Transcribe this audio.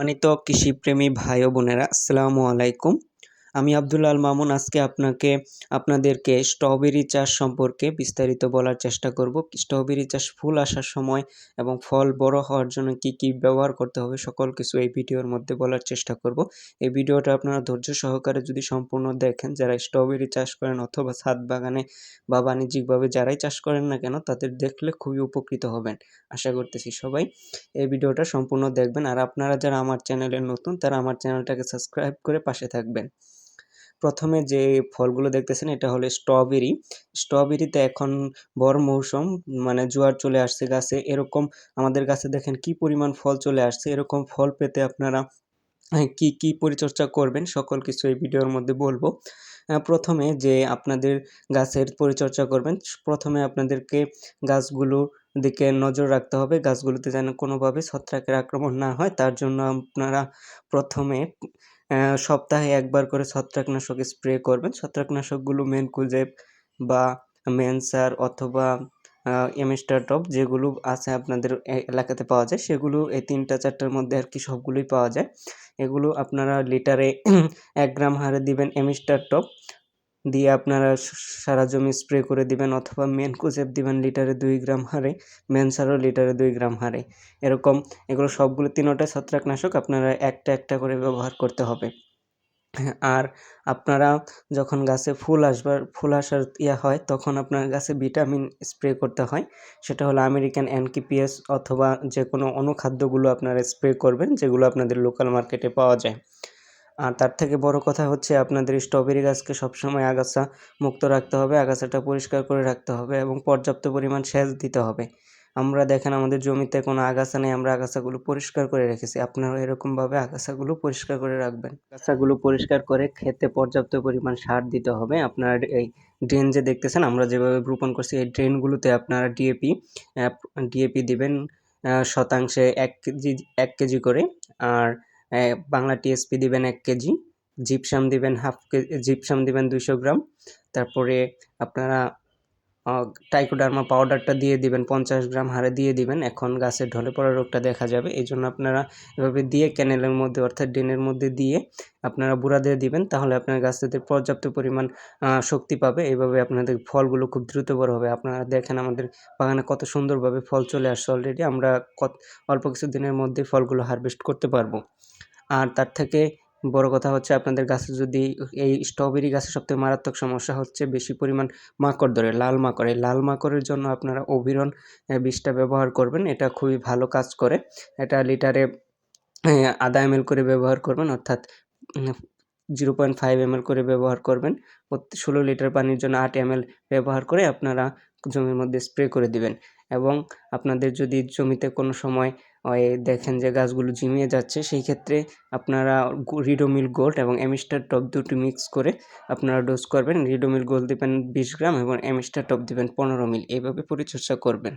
সম্মানিত কৃষিপ্রেমী ভাই ও বোনেরা আসসালামু আলাইকুম। আমি আব্দুল আল মামুন আজকে আপনাকে, আপনাদেরকে স্ট্রবেরি চাষ সম্পর্কে বিস্তারিত বলার চেষ্টা করব। স্ট্রবেরি চাষ ফুল আসার সময় এবং ফল বড় হওয়ার জন্য কি কি ব্যবহার করতে হবে, সকল কিছু এই ভিডিওর মধ্যে বলার চেষ্টা করব। এই ভিডিওটা আপনারা ধৈর্য সহকারে যদি সম্পূর্ণ দেখেন, যারা স্ট্রবেরি চাষ করেন অথবা ছাদ বাগানে বা বাণিজ্যিকভাবে যারাই চাষ করেন না কেন, তাদের দেখলে খুবই উপকৃত হবেন। আশা করতেছি সবাই এই ভিডিওটা সম্পূর্ণ দেখবেন। আর আপনারা যারা আমার চ্যানেলে নতুন, তারা আমার চ্যানেলটাকে সাবস্ক্রাইব করে পাশে থাকবেন। প্রথমে যে ফলগুলো দেখতেছেন, এটা হলো স্ট্রবেরি। স্ট্রবেরিতে এখন বড় মৌসুম মানে জোয়ার চলে আসছে গাছে। এরকম আমাদের গাছে দেখেন কি পরিমাণ ফল চলে আসছে। এরকম ফল পেতে আপনারা কি কি পরিচর্যা করবেন, সকল কিছু এই ভিডিওর মধ্যে বলব। প্রথমে যে আপনাদের গাছের পরিচর্যা করবেন, প্রথমে আপনাদেরকে গাছগুলোর দিকে নজর রাখতে হবে। গাছগুলোতে যেন কোনোভাবে ছত্রাকের আক্রমণ না হয়, তার জন্য আপনারা প্রথমে সপ্তাহে একবার করে ছত্রাকনাশক স্প্রে করবেন। ছত্রাকনাশকগুলো মেনকুজেব বা মেনসার অথবা এমিস্টার টপ যেগুলো আছে আপনাদের এলাকাতে পাওয়া যায়, সেগুলো এই তিনটা চারটার মধ্যে আর কি সবগুলোই পাওয়া যায়। এগুলো আপনারা লিটারে এক গ্রাম হারে দিবেন এমিস্টার টপ দিয়ে আপনারা সারা জমি স্প্রে করে দিবেন অথবা মেনকোজেব দিবেন লিটারে দুই গ্রাম হারে মেনসারও লিটারে দুই গ্রাম হারে। এরকম এগুলো সবগুলো তিনোটা ছত্রাকনাশক আপনারা একটা একটা করে ব্যবহার করতে হবে। আর আপনারা যখন গাছে ফুল আসবার, ফুল আসার ইয়া হয় তখন আপনার গাছে ভিটামিন স্প্রে করতে হয়। সেটা হলো আমেরিকান অ্যানকিপিএস অথবা যে কোনো অনুখাদ্যগুলো আপনারা স্প্রে করবেন যেগুলো আপনাদের লোকাল মার্কেটে পাওয়া যায়। আর তার থেকে বড় কথা হচ্ছে আপনাদের স্ট্রবেরি গাছকে সবসময় আগাছা মুক্ত রাখতে হবে, আগাছাটা পরিষ্কার করে রাখতে হবে এবং পর্যাপ্ত পরিমাণ সেচ দিতে হবে। আমরা দেখেন আমাদের জমিতে কোনো আগাছা নেই, আমরা আগাছাগুলো পরিষ্কার করে রেখেছি। আপনারা এরকমভাবে আগাছাগুলো পরিষ্কার করে রাখবেন। আগাছাগুলো পরিষ্কার করে খেতে পর্যাপ্ত পরিমাণ সার দিতে হবে। আপনার এই ড্রেন যে দেখতেছেন, আমরা যেভাবে রোপণ করছি, এই ড্রেনগুলোতে আপনারা ডিএপি ডিএপি দিবেন শতাংশে এক কেজি এক কেজি করে। আর বাংলা টিএসপি দিবেন এক কেজি, জিপসাম দিবেন হাফ কেজি জিপসাম দিবেন দুইশো গ্রাম। তারপরে আপনারা টাইকোডার্মা পাউডারটা দিয়ে দিবেন, পঞ্চাশ গ্রাম হারে দিয়ে দিবেন। এখন গাছের ঢলে পড়া রোগটা দেখা যাবে। এই জন্য আপনারা এভাবে দিয়ে ক্যানেলের মধ্যে, অর্থাৎ ড্রেনের মধ্যে দিয়ে আপনারা বুড়া দিয়ে দিবেন, তাহলে আপনার গাছটাতে পর্যাপ্ত পরিমাণ শক্তি পাবে। এইভাবে আপনাদের ফলগুলো খুব দ্রুত বড় হবে। আপনারা দেখেন আমাদের বাগানে কত সুন্দরভাবে ফল চলে আসছে অলরেডি আমরা কত, অল্প কিছু দিনের মধ্যে ফলগুলো হারভেস্ট করতে পারব। আর তার থেকে বড় কথা হচ্ছে আপনাদের গাছে যদি এই স্ট্রবেরি গাছে সবথেকে মারাত্মক সমস্যা হচ্ছে বেশি পরিমাণ মাকড় ধরে, লাল মাকড়। এই লাল মাকড়ের জন্য আপনারা অভিরন বিষটা ব্যবহার করবেন। এটা খুবই ভালো কাজ করে। এটা লিটারে আধা এম করে ব্যবহার করবেন, অর্থাৎ জিরো পয়েন্ট ফাইভ এম করে ব্যবহার করবেন। ষোলো লিটার পানির জন্য আট এম ব্যবহার করে আপনারা জমির মধ্যে স্প্রে করে দিবেন। এবং আপনাদের যদি জমিতে কোনো সময় দেখেন যে গাছগুলো জিমিয়ে যাচ্ছে, সেই ক্ষেত্রে আপনারা রিডোমিল গোল্ড এবং এমিস্টার টপ দুটি মিক্স করে আপনারা ডোজ করবেন। রিডোমিল গোল্ড দেবেন বিশ গ্রাম এবং এমিস্টার টপ দেবেন পনেরো মিল এইভাবে পরিচর্যা করবেন।